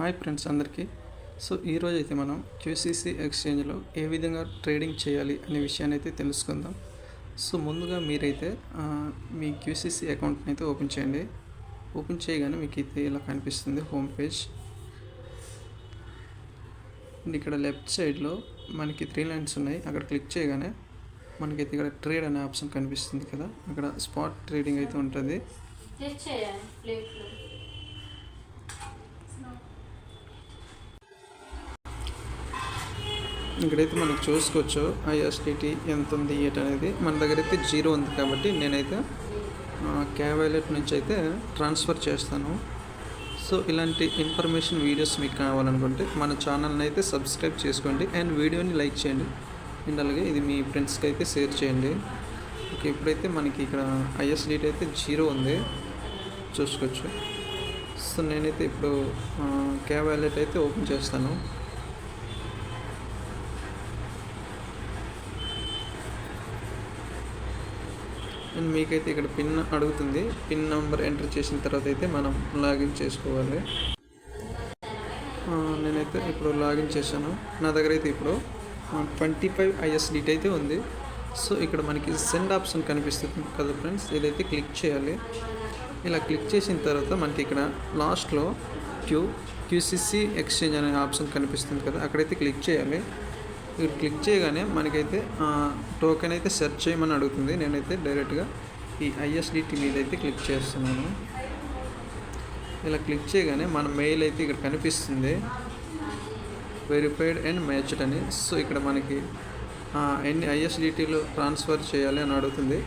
Hi friends అందరికీ. So ఈరోజు అయితే మనం క్యూసీసీ ఎక్స్చేంజ్లో ఏ విధంగా ట్రేడింగ్ చేయాలి అనే విషయాన్ని అయితే తెలుసుకుందాం. సో ముందుగా మీరైతే మీ క్యూసీసీ అకౌంట్ని అయితే ఓపెన్ చేయండి. ఓపెన్ చేయగానే మీకు అయితే ఇలా కనిపిస్తుంది హోమ్ పేజ్. అండ్ ఇక్కడ లెఫ్ట్ సైడ్లో మనకి త్రీ లైన్స్ ఉన్నాయి. అక్కడ క్లిక్ చేయగానే మనకైతే ఇక్కడ ట్రేడ్ అనే ఆప్షన్ కనిపిస్తుంది కదా. అక్కడ స్పాట్ ట్రేడింగ్ అయితే ఉంటుంది. ఇక్కడైతే మనకు చూసుకోవచ్చు ఐఎస్డిటి ఎంత ఉంది ఏట్ అనేది. మన దగ్గర అయితే జీరో ఉంది కాబట్టి నేనైతే క్యాబ్ నుంచి అయితే ట్రాన్స్ఫర్ చేస్తాను. సో ఇలాంటి ఇన్ఫర్మేషన్ వీడియోస్ మీకు కావాలనుకుంటే మన ఛానల్ని అయితే సబ్స్క్రైబ్ చేసుకోండి. అండ్ వీడియోని లైక్ చేయండి. అండ్ అలాగే ఇది మీ ఫ్రెండ్స్కి అయితే షేర్ చేయండి. ఓకే ఇప్పుడైతే మనకి ఇక్కడ ఐఎస్డిటి అయితే జీరో ఉంది. చూసుకోవచ్చు. సో నేనైతే ఇప్పుడు క్యాబ్ వ్యాలెట్ అయితే ఓపెన్ చేస్తాను. అండ్ మీకైతే ఇక్కడ పిన్ అడుగుతుంది. పిన్ నెంబర్ ఎంటర్ చేసిన తర్వాత అయితే మనం లాగిన్ చేసుకోవాలి. నేనైతే ఇప్పుడు లాగిన్ చేశాను. నా దగ్గర అయితే ఇప్పుడు ట్వంటీ ఫైవ్ ఐఎస్డిటీ అయితే ఉంది. సో ఇక్కడ మనకి సెండ్ ఆప్షన్ కనిపిస్తుంది కదా ఫ్రెండ్స్. ఇదైతే క్లిక్ చేయాలి. ఇలా క్లిక్ చేసిన తర్వాత మనకి ఇక్కడ లాస్ట్లో క్యూ క్యూసిసి ఎక్స్చేంజ్ అనే ఆప్షన్ కనిపిస్తుంది కదా. అక్కడైతే క్లిక్ చేయాలి. ఇక్కడ క్లిక్ చేయగానే మనకైతే టోకెన్ అయితే సెర్చ్ చేయమని అడుగుతుంది. నేనైతే డైరెక్ట్గా ఈ ఐఎస్డిటీ మీద అయితే క్లిక్ చేస్తున్నాను. ఇలా క్లిక్ చేయగానే మన మెయిల్ అయితే ఇక్కడ కనిపిస్తుంది. వెరిఫైడ్ అండ్ మ్యాచ్డ్ అని. సో ఇక్కడ మనకి ఎన్ని ఐఎస్డిటీలు ట్రాన్స్ఫర్ చేయాలి అని అడుగుతుంది.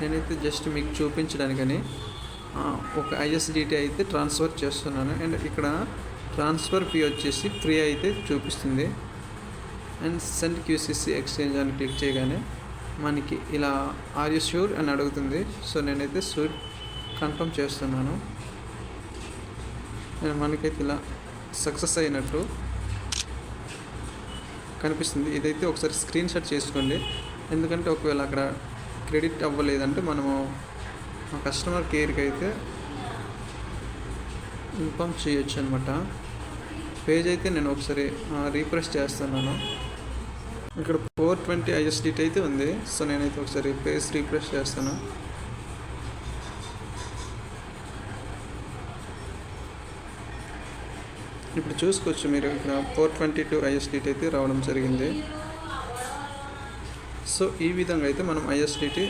నేనైతే జస్ట్ మీకు చూపించడానికని ఒక ఐఎస్డిటీ అయితే ట్రాన్స్ఫర్ చేస్తున్నాను. అండ్ ఇక్కడ ట్రాన్స్ఫర్ ఫీ వచ్చేసి ఫ్రీ అయితే చూపిస్తుంది. అండ్ సెండ్ క్యూసీసీ ఎక్స్చేంజ్ అని క్లిక్ చేయగానే మనకి ఇలా ఆర్ యూ ష్యూర్ అని అడుగుతుంది. సో నేనైతే షూర్ కన్ఫర్మ్ చేస్తున్నాను. నేను మనకైతే ఇలా సక్సెస్ అయినట్టు కనిపిస్తుంది. ఇదైతే ఒకసారి స్క్రీన్ షాట్ చేసుకోండి. ఎందుకంటే ఒకవేళ అక్కడ క్రెడిట్ అవ్వలేదంటే మనము మా కస్టమర్ కేర్కి అయితే ఇన్ఫామ్ చేయొచ్చు అనమాట పేజ్ అయితే నేను ఒకసారి రీఫ్రెష్ చేస్తున్నాను. ఇక్కడ ఫోర్ ట్వంటీ ఐఎస్డిటీ అయితే ఉంది. సో నేనైతే ఒకసారి పేజ్ రీఫ్రెష్ చేస్తాను. ఇప్పుడు చూసుకోవచ్చు మీరు ఇక్కడ ఫోర్ ట్వంటీ టూ ఐఎస్డిటీ అయితే రావడం జరిగింది. సో ఈ విధంగా అయితే మనం ఐఎస్డిటీ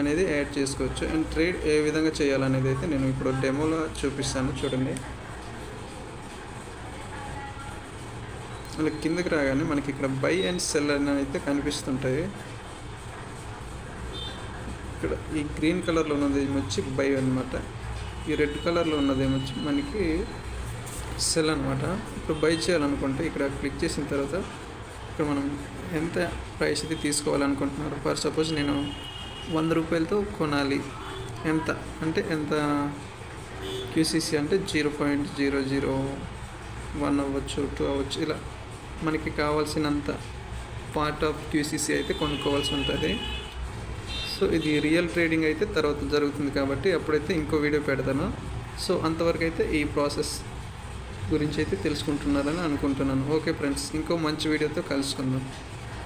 అనేది యాడ్ చేసుకోవచ్చు. అండ్ ట్రేడ్ ఏ విధంగా చేయాలనేది అయితే నేను ఇప్పుడు డెమోలో చూపిస్తాను. చూడండి. మళ్ళీ కిందకి రాగానే మనకి ఇక్కడ బై అండ్ సెల్ అని అయితే కనిపిస్తుంటాయి. ఇక్కడ ఈ గ్రీన్ కలర్లో ఉన్నది వచ్చి బై అన్నమాట. ఈ రెడ్ కలర్లో ఉన్నది వచ్చి మనకి సెల్ అనమాట ఇప్పుడు బై చేయాలనుకుంటే ఇక్కడ క్లిక్ చేసిన తర్వాత ఇక్కడ మనం ఎంత ప్రైస్ అయితే తీసుకోవాలనుకుంటున్నారు? ఫర్ సపోజ్ నేను వంద రూపాయలతో కొనాలి. ఎంత? అంటే ఎంత? క్యూసీసీ అంటే zero point zero zero one అవ్వచ్చు టూ అవ్వచ్చు ఇలా మనకి కావాల్సినంత పార్ట్ ఆఫ్ క్యూసీసీ అయితే కొనుక్కోవాల్సి ఉంటుంది. సో ఇది రియల్ ట్రేడింగ్ అయితే తర్వాత జరుగుతుంది కాబట్టి అప్పుడైతే ఇంకో వీడియో పెడతాను. సో అంతవరకు అయితే ఈ ప్రాసెస్ గురించి అయితే తెలుసుకుంటున్నారని అనుకుంటున్నాను. ఓకే ఫ్రెండ్స్ ఇంకో మంచి వీడియోతో కలుసుకుందాం.